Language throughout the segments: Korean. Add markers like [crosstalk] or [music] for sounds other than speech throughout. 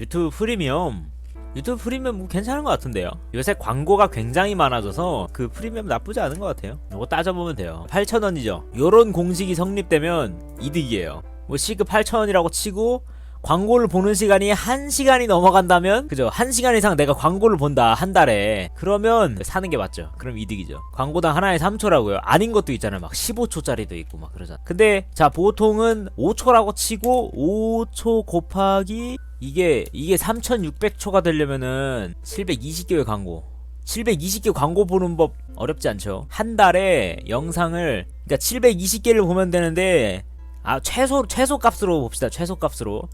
유튜브 프리미엄. 유튜브 프리미엄 뭐 괜찮은 것 같은데요. 요새 광고가 굉장히 많아져서 그 프리미엄 나쁘지 않은 것 같아요. 이거 따져보면 돼요. 8,000원이죠. 요런 공식이 성립되면 이득이에요. 뭐 시급 8,000원이라고 치고 광고를 보는 시간이 1시간이 넘어간다면 그죠? 1시간 이상 내가 광고를 본다 한 달에. 그러면 사는 게 맞죠. 그럼 이득이죠. 광고당 하나에 3초라고요. 아닌 것도 있잖아요. 막 15초짜리도 있고 막 그러잖아. 근데 자 보통은 5초라고 치고 5초 곱하기 이게 이게 3600초가 되려면은 720개의 광고. 720개 광고 보는 법 어렵지 않죠. 한 달에 영상을 그러니까 720개를 보면 되는데 아 최소 최소 값으로 봅시다. 최소 값으로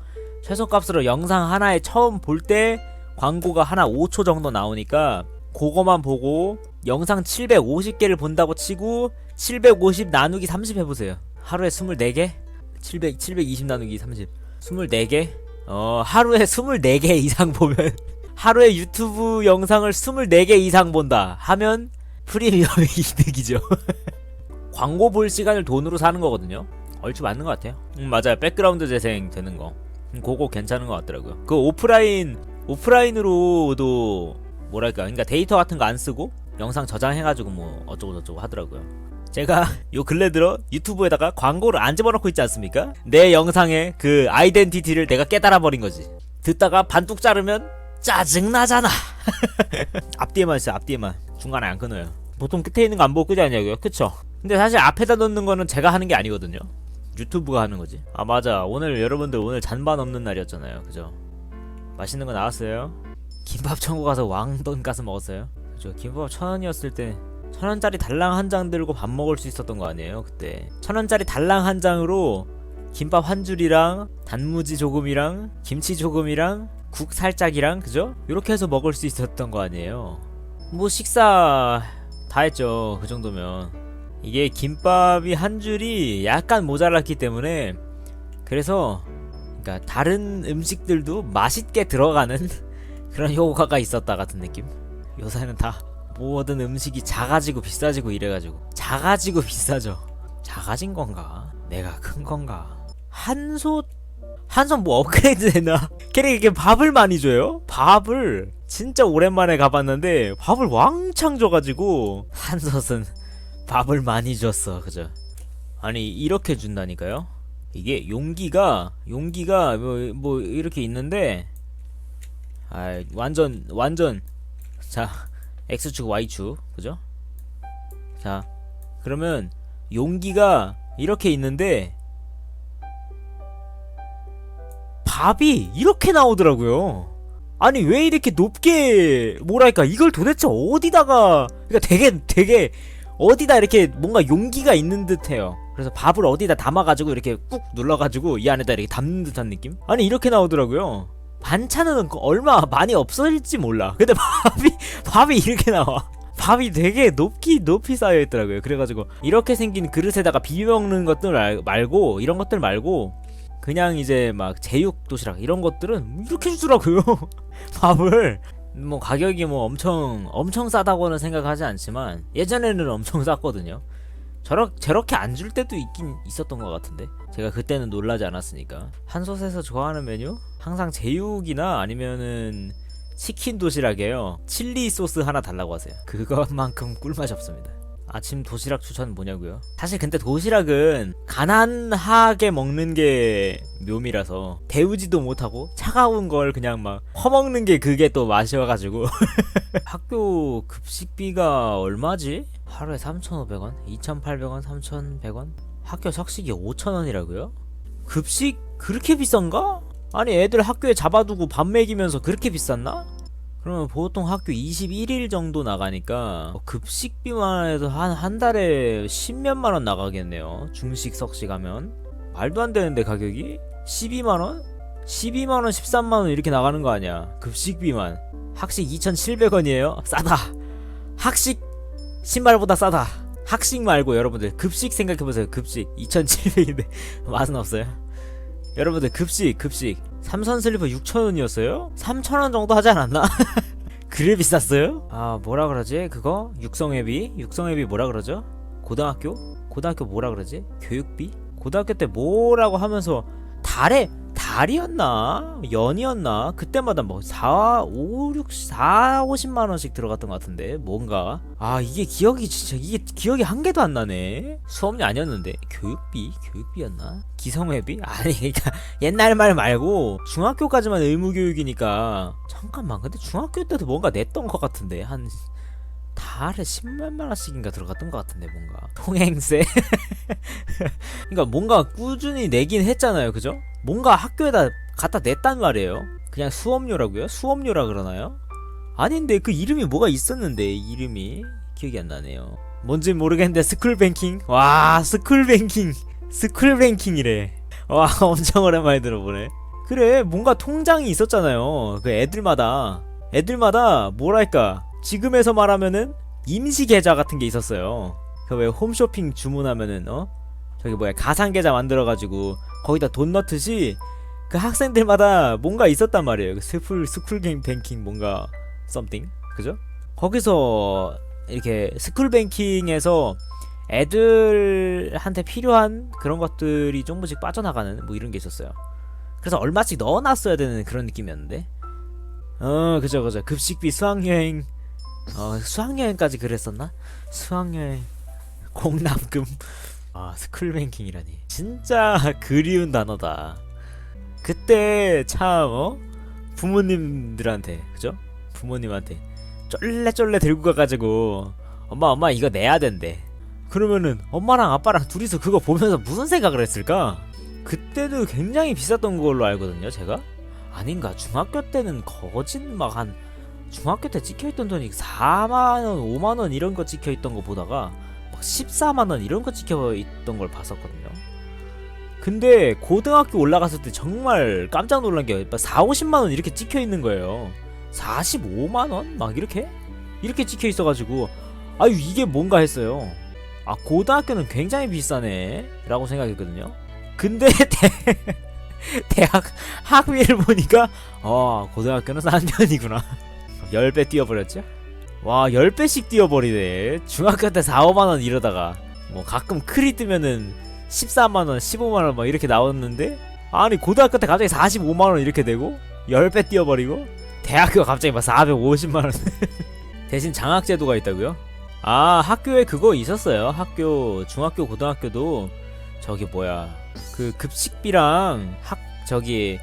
최소 값으로 영상 하나에 처음 볼 때 광고가 하나 5초 정도 나오니까 그거만 보고 영상 750개를 본다고 치고 750 나누기 30 해보세요. 하루에 24개? 700, 720 나누기 30 24개? 어 하루에 24개 이상 보면 [laughs] 하루에 유튜브 영상을 24개 이상 본다 하면 프리미엄이 [laughs] 이득이죠. [laughs] 광고 볼 시간을 돈으로 사는 거거든요. 얼추 맞는 것 같아요. 음 맞아요. 백그라운드 재생 되는 거. 음, 그거 괜찮은 것 같더라고요. 그 오프라인 오프라인으로도 뭐랄까 그러니까 데이터 같은 거 안 쓰고 영상 저장해가지고 뭐 어쩌고 저쩌고 하더라고요. 제가 [laughs] 요 근래 들어 유튜브에다가 광고를 안 집어넣고 있지 않습니까? 내 영상의 그 아이덴티티를 내가 깨달아 버린 거지. 듣다가 반뚝 자르면 짜증 나잖아. [laughs] 앞뒤에만 있어요 앞뒤에만. 중간에 안 끊어요. 보통 끝에 있는 거 안 보고 끄지 않냐고요? 그쵸? 근데 사실 앞에다 넣는 거는 제가 하는 게 아니거든요 유튜브가 하는 거지. 아 맞아. 오늘 여러분들 오늘 잔반 없는 날이었잖아요. 그죠? 맛있는 거 나왔어요? 김밥 천국 가서 왕돈가스 먹었어요? 그죠. 김밥 천 원이었을 때 천 원짜리 달랑 한 장 들고 밥 먹을 수 있었던 거 아니에요 그때? 천 원짜리 달랑 한 장으로 김밥 한 줄이랑 단무지 조금이랑 김치 조금이랑 국 살짝이랑 그죠? 이렇게 해서 먹을 수 있었던 거 아니에요? 뭐 식사 다 했죠 그 정도면 이게 김밥이 한 줄이 약간 모자랐기 때문에 그래서 그러니까 다른 음식들도 맛있게 들어가는 [laughs] 그런 효과가 있었다 같은 느낌. 요새는 다 모든 음식이 작아지고 비싸지고 이래가지고. 작아지고 비싸죠. 작아진 건가? 내가 큰 건가? 한솥? 한솥 뭐 업그레이드 되나? [laughs] 걔네가 밥을 많이 줘요? 밥을 진짜 오랜만에 가봤는데 밥을 왕창 줘가지고 한솥은 밥을 많이 줬어 그죠? 아니 이렇게 준다니까요? 이게 용기가 용기가 뭐, 뭐 이렇게 있는데 아 완전 완전. 자 x축 y축 그죠? 자 그러면 용기가 이렇게 있는데 밥이 이렇게 나오더라고요. 아니 왜 이렇게 높게 뭐랄까 이걸 도대체 어디다가 그러니까 되게 되게 어디다 이렇게 뭔가 용기가 있는 듯해요. 그래서 밥을 어디다 담아가지고 이렇게 꾹 눌러가지고 이 안에다 이렇게 담는 듯한 느낌? 아니 이렇게 나오더라고요. 반찬은 그 얼마 많이 없어질지 몰라. 근데 [laughs] 밥이 밥이 이렇게 나와. 밥이 되게 높기 높이 쌓여 있더라고요. 그래가지고 이렇게 생긴 그릇에다가 비벼 먹는 것들 말- 말고 이런 것들 말고 그냥 이제 막 제육 도시락 이런 것들은 이렇게 주더라고요. [laughs] 밥을 뭐 가격이 뭐 엄청 엄청 싸다고는 생각하지 않지만 예전에는 엄청 쌌거든요. 저렇 저렇게 안 줄 때도 있긴 있었던 것 같은데 제가 그때는 놀라지 않았으니까 한솥에서 좋아하는 메뉴 항상 제육이나 아니면은 치킨 도시락이에요. 칠리 소스 하나 달라고 하세요. 그것만큼 꿀맛이 없습니다. 아침 도시락 추천 뭐냐고요? 사실 근데 도시락은 가난하게 먹는 게 묘미라서 데우지도 못하고 차가운 걸 그냥 막 퍼먹는 게 그게 또 맛이어가지고 [laughs] 학교 급식비가 얼마지? 하루에 3,500원? 2,800원? 3,100원? 학교 석식이 5,000원이라고요? 급식 그렇게 비싼가? 아니 애들 학교에 잡아두고 밥 먹이면서 그렇게 비쌌나? 그러면 보통 학교 21일 정도 나가니까 급식비만 해도 한, 한 달에 10몇만 원 나가겠네요. 중식, 석식 하면. 말도 안 되는데 가격이? 12만 원? 12만 원, 13만 원 이렇게 나가는 거 아니야. 급식비만. 학식 2,700원이에요. 싸다. 학식 신발보다 싸다. 학식 말고 여러분들 급식 생각해 보세요. 급식 2,700인데 [laughs] 맛은 없어요. 여러분들 급식 급식 삼선 슬리퍼 6,000원이었어요? 3,000원 정도 하지 않았나? [laughs] 그래 비쌌어요? 아 뭐라 그러지 그거? 육성회비? 육성회비 뭐라 그러죠? 고등학교? 고등학교 뭐라 그러지? 교육비? 고등학교 때 뭐라고 하면서 달에 달 달이었나? 연이었나? 그때마다 뭐 4, 5, 6, 4, 50만 원씩 들어갔던 것 같은데 뭔가. 아 이게 기억이 진짜 이게 기억이 한 개도 안 나네. 수업료 아니었는데. 교육비? 교육비였나? 기성회비? [laughs] 아니 그러니까 옛날 말 말고 중학교까지만 의무 교육이니까. 잠깐만 근데 중학교 때도 뭔가 냈던 것 같은데 한 달에 10몇만 원씩인가 들어갔던 것 같은데 뭔가. 통행세? [laughs] 그러니까 뭔가 꾸준히 내긴 했잖아요 그죠? 뭔가 학교에다 갖다 냈단 말이에요. 그냥 수업료라고요? 수업료라 그러나요? 아닌데 그 이름이 뭐가 있었는데 이름이? 기억이 안 나네요. 뭔지 모르겠는데 스쿨뱅킹? 와 스쿨뱅킹. 스쿨뱅킹이래. 와 [laughs] 엄청 오랜만에 들어보네. 그래 뭔가 통장이 있었잖아요 그 애들마다. 애들마다 뭐랄까? 지금에서 말하면은 임시 계좌 같은 게 있었어요. 그 왜 홈쇼핑 주문하면은 어? 저기 뭐야 가상 계좌 만들어가지고 거기다 돈 넣듯이 그 학생들마다 뭔가 있었단 말이에요. 그 스쿨 스쿨 뱅 뱅킹 뭔가 something. 그죠? 거기서 이렇게 스쿨 뱅킹에서 애들한테 필요한 그런 것들이 조금씩 빠져나가는 뭐 이런 게 있었어요. 그래서 얼마씩 넣어놨어야 되는 그런 느낌이었는데. 어 그죠 그죠. 급식비 수학여행 어 수학여행까지 그랬었나? 수학여행. [laughs] 공납금. 아 스쿨뱅킹이라니. 진짜 그리운 단어다. 그때 참 어? 부모님들한테 그죠? 부모님한테 쫄래쫄래 들고 가가지고 엄마 엄마 이거 내야 된대. 그러면은 엄마랑 아빠랑 둘이서 그거 보면서 무슨 생각을 했을까? 그때도 굉장히 비쌌던 걸로 알거든요 제가. 아닌가? 중학교 때는 거짓 막한 중학교 때 찍혀있던 돈이 4만원 5만원 이런 거 찍혀있던 거 보다가 막 14만원 이런 거 찍혀있던 걸 봤었거든요. 근데 고등학교 올라갔을 때 정말 깜짝 놀란 게 4, 50만원 이렇게 찍혀있는 거예요. 45만원? 막 이렇게? 이렇게 찍혀있어가지고 아유 이게 뭔가 했어요. 아 고등학교는 굉장히 비싸네. 라고 생각했거든요. 근데 [laughs] 대, 대학 학비를 보니까 어 고등학교는 싼 편이구나 10배 뛰어버렸죠? 와 10배씩 뛰어버리네 중학교 때 4, 5만원 이러다가 뭐 가끔 크리 뜨면은 14만원 15만원 막 이렇게 나왔는데 아니 고등학교 때 갑자기 45만원 이렇게 되고 10배 뛰어버리고 대학교 갑자기 막 450만원 [laughs] 대신 장학제도가 있다고요? 아 학교에 그거 있었어요 학교 중학교 고등학교도 저기 뭐야 그 급식비랑 학 저기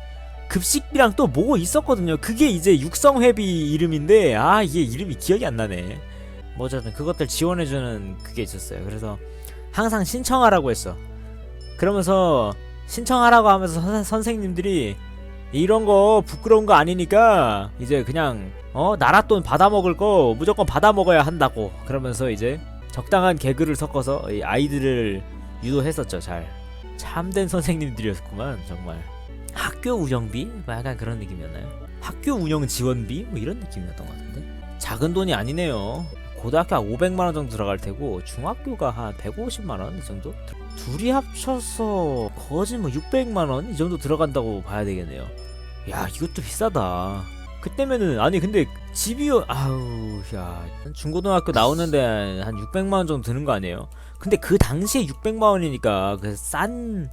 급식비랑 또뭐 있었거든요. 그게 이제 육성회비 이름인데 아 이게 이름이 기억이 안 나네. 뭐 어쨌든 그것들 지원해주는 그게 있었어요. 그래서 항상 신청하라고 했어. 그러면서 신청하라고 하면서 선, 선생님들이 이런 거 부끄러운 거 아니니까 이제 그냥 어 나랏돈 받아 먹을 거 무조건 받아 먹어야 한다고. 그러면서 이제 적당한 개그를 섞어서 이 아이들을 유도했었죠 잘. 참된 선생님들이었구만 정말 학교 운영비? 뭐 약간 그런 느낌이었나요? 학교 운영 지원비? 뭐 이런 느낌이었던 것 같은데? 작은 돈이 아니네요. 고등학교 한 500만 원 정도 들어갈 테고 중학교가 한 150만 원 이 정도? 둘이 합쳐서 거진 뭐 600만 원 이 정도 들어간다고 봐야 되겠네요. 야 이것도 비싸다. 그때면은 아니 근데 집이 아우 야. 중고등학교 나오는데 한 600만 원 정도 드는 거 아니에요? 근데 그 당시에 600만 원이니까 그 싼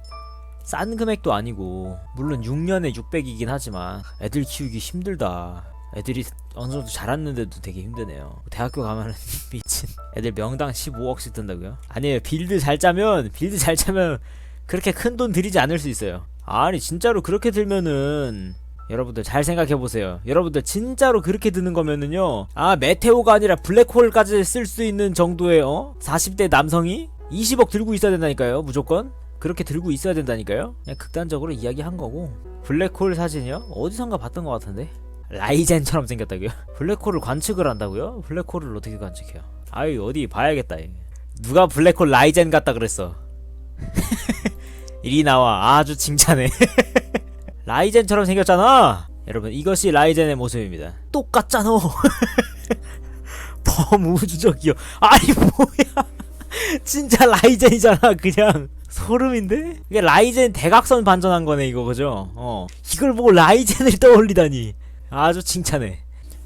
싼 금액도 아니고 물론 6년에 600이긴 하지만 애들 키우기 힘들다 애들이 어느 정도 자랐는데도 되게 힘드네요 대학교 가면은 [laughs] 미친 애들 명당 15억씩 든다고요? 아니에요 빌드 잘 짜면 빌드 잘 짜면 그렇게 큰 돈 들이지 않을 수 있어요 아니 진짜로 그렇게 들면은 여러분들 잘 생각해 보세요. 여러분들 진짜로 그렇게 드는 거면은요. 아 메테오가 아니라 블랙홀까지 쓸 수 있는 정도의 어 40대 남성이 20억 들고 있어야 된다니까요. 무조건 그렇게 들고 있어야 된다니까요. 그냥 극단적으로 이야기한 거고 블랙홀 사진이요? 어디선가 봤던 것 같은데 라이젠처럼 생겼다고요? [laughs] 블랙홀을 관측을 한다고요? 블랙홀을 어떻게 관측해요? 아유 어디 봐야겠다. 누가 블랙홀 라이젠 같다 그랬어? [laughs] 이리 나와 아주 칭찬해. [laughs] 라이젠처럼 생겼잖아. 여러분 이것이 라이젠의 모습입니다. 똑같잖아. 범우주적이요. 아니 뭐야? 진짜 라이젠이잖아. 그냥 소름인데? 이게 라이젠 대각선 반전한 거네 이거 그죠? 어 이걸 보고 라이젠을 [laughs] 떠올리다니 아주 칭찬해.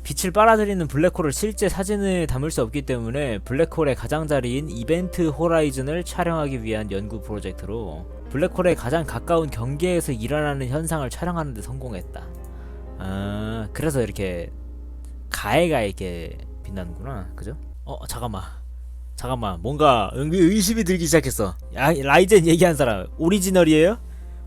빛을 빨아들이는 블랙홀을 실제 사진에 담을 수 없기 때문에 블랙홀의 가장자리인 이벤트 호라이즌을 촬영하기 위한 연구 프로젝트로 블랙홀의 가장 가까운 경계에서 일어나는 현상을 촬영하는 데 성공했다. 아, 그래서 이렇게 가해가 이렇게 빛나는구나. 그죠? 어, 잠깐만. 잠깐만. 뭔가 의- 의심이 들기 시작했어. 야, 라이젠 얘기한 사람 오리지널이에요?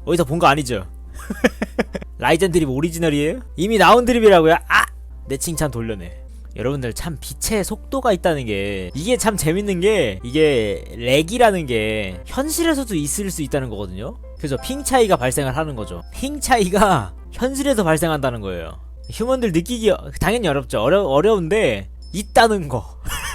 어디서 본 거 아니죠? [laughs] 라이젠 드립 오리지널이에요? 이미 나온 드립이라고요? 아! 내 칭찬 돌려내. 여러분들 참 빛의 속도가 있다는 게 이게 참 재밌는 게 이게 렉이라는 게 현실에서도 있을 수 있다는 거거든요. 그래서 핑 차이가 발생을 하는 거죠. 핑 차이가 [laughs] 현실에서 발생한다는 거예요. 휴먼들 느끼기 어- 당연히 어렵죠. 어려 어려운데 있다는 거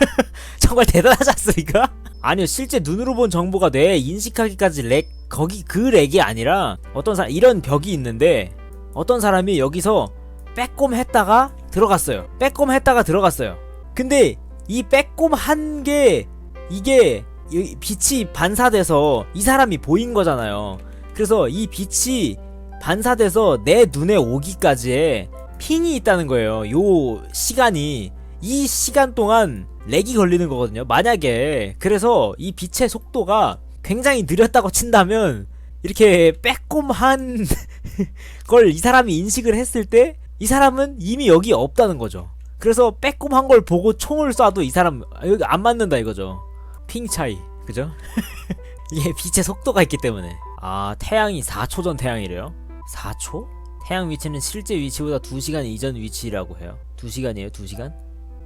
[laughs] 정말 대단하지 않습니까? 아니요 실제 눈으로 본 정보가 뇌에 인식하기까지 렉 거기 그 렉이 아니라 어떤 사람 이런 벽이 있는데 어떤 사람이 여기서 빼꼼 했다가 들어갔어요. 빼꼼 했다가 들어갔어요. 근데 이 빼꼼 한 게 이게 이 빛이 반사돼서 이 사람이 보인 거잖아요. 그래서 이 빛이 반사돼서 내 눈에 오기까지의 핑이 있다는 거예요. 요 시간이 이 시간 동안 렉이 걸리는 거거든요. 만약에 그래서 이 빛의 속도가 굉장히 느렸다고 친다면 이렇게 빼꼼한 [laughs] 걸 이 사람이 인식을 했을 때 이 사람은 이미 여기 없다는 거죠. 그래서 빼꼼한 걸 보고 총을 쏴도 이 사람 아, 여기 안 맞는다 이거죠. 핑 차이 그죠? [laughs] 이게 빛의 속도가 있기 때문에 아 태양이 4초 전 태양이래요. 4초? 태양 위치는 실제 위치보다 2시간 이전 위치라고 해요. 2시간이에요? 2시간?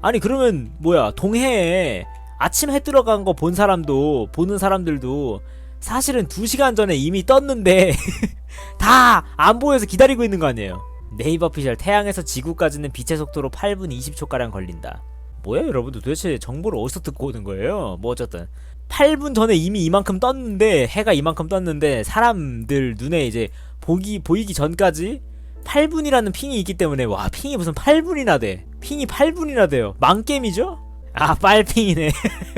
아니 그러면 뭐야 동해에 아침 해 들어간 거 본 사람도 보는 사람들도 사실은 2시간 전에 이미 떴는데 [laughs] 다 안 보여서 기다리고 있는 거 아니에요. 네이버 피셜 태양에서 지구까지는 빛의 속도로 8분 20초가량 걸린다. 뭐야 여러분들 도대체 정보를 어디서 듣고 오는 거예요? 뭐 어쨌든 8분 전에 이미 이만큼 떴는데 해가 이만큼 떴는데 사람들 눈에 이제 보기 보이기 전까지 8분이라는 핑이 있기 때문에 와 핑이 무슨 8분이나 돼 핑이 8분이나 돼요 망게임이죠? 아 빨핑이네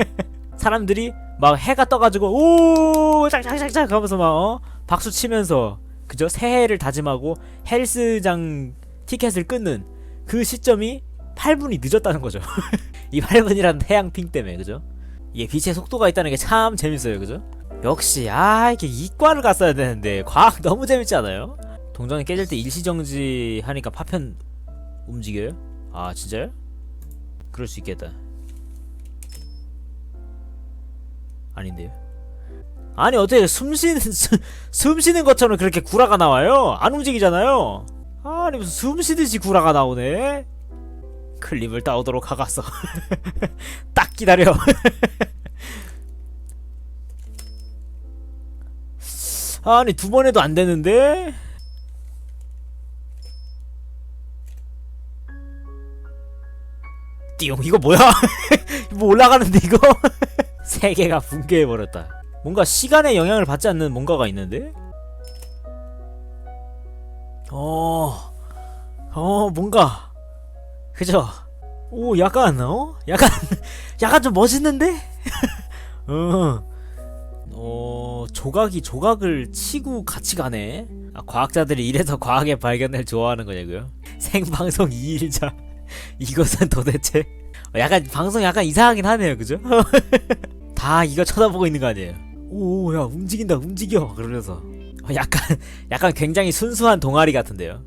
[laughs] 사람들이 막 해가 떠가지고 오 짝짝짝짝 하면서 막 어? 박수 치면서 그죠 새해를 다짐하고 헬스장 티켓을 끊는 그 시점이 8분이 늦었다는 거죠 [laughs] 이 8분이라는 태양 핑 때문에 그죠 이게 빛의 속도가 있다는 게 참 재밌어요 그죠 역시 아 이게 이과를 갔어야 되는데 과학 너무 재밌지 않아요? 동전이 깨질 때 일시정지 하니까 파편 움직여요? 아 진짜요? 그럴 수 있겠다. 아닌데요. 아니 어떻게 숨 쉬는 [laughs] 숨- 숨 쉬는 것처럼 그렇게 구라가 나와요? 안 움직이잖아요. 아니 무슨 숨 쉬듯이 구라가 나오네? 클립을 따오도록 하갔어 [laughs] 딱 기다려. [laughs] 아니 두 번 해도 안 되는데 띠용 이거 뭐야 [laughs] 뭐 올라가는데 이거 [laughs] 세계가 붕괴해버렸다 뭔가 시간에 영향을 받지 않는 뭔가가 있는데 어, 어, 뭔가, 그죠? 오, 약간, 어? 약간, [laughs] 약간 좀 멋있는데? 어, 어, 조각이 조각을 치고 같이 가네? 아, 과학자들이 이래서 과학의 발견을 좋아하는 거냐고요? 생방송 2일자. [laughs] 이것은 도대체. 어, 약간, 방송 약간 이상하긴 하네요, 그죠? [laughs] 다 이거 쳐다보고 있는 거 아니에요? 오, 야, 움직인다, 움직여. 그러면서. 어, 약간, [laughs] 약간 굉장히 순수한 동아리 같은데요?